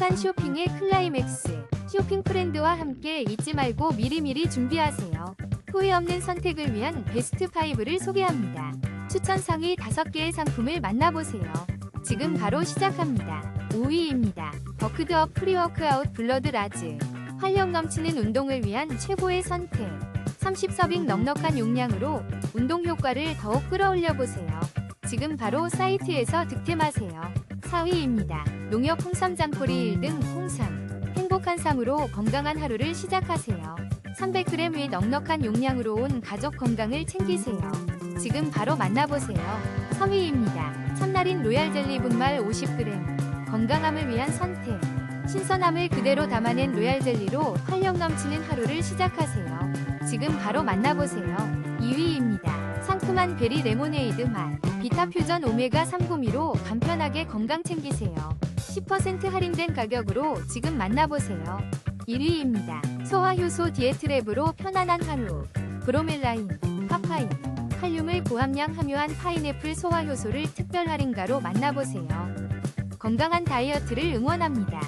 행복한 쇼핑의 클라이맥스. 쇼핑 프렌드와 함께 잊지 말고 미리미리 준비하세요. 후회 없는 선택을 위한 베스트 5를 소개합니다. 추천 상위 5개의 상품을 만나보세요. 지금 바로 시작합니다. 5위입니다. 버크드업 프리워크아웃 블러드 라즈. 활력 넘치는 운동을 위한 최고의 선택. 30서빙 넉넉한 용량으로 운동 효과를 더욱 끌어올려 보세요. 지금 바로 사이트에서 득템하세요. 4위입니다. 농협 홍삼 장포리 1등 홍삼. 행복한 삶으로 건강한 하루를 시작하세요. 300g 의 넉넉한 용량으로 온 가족 건강을 챙기세요. 지금 바로 만나보세요. 3위입니다. 참나린 로얄 젤리 분말 50g. 건강함을 위한 선택. 신선함을 그대로 담아낸 로얄 젤리로 활력 넘치는 하루를 시작하세요. 지금 바로 만나보세요. 2위입니다. 상큼한 베리 레모네이드 맛. 비타 퓨전 오메가 3 구미로 간편하게 건강 챙기세요. 10% 할인된 가격으로 지금 만나보세요. 1위입니다. 소화효소 디에트랩으로 편안한 하루. 브로멜라인, 파파인, 칼륨을 고함량 함유한 파인애플 소화효소를 특별 할인가로 만나보세요. 건강한 다이어트를 응원합니다.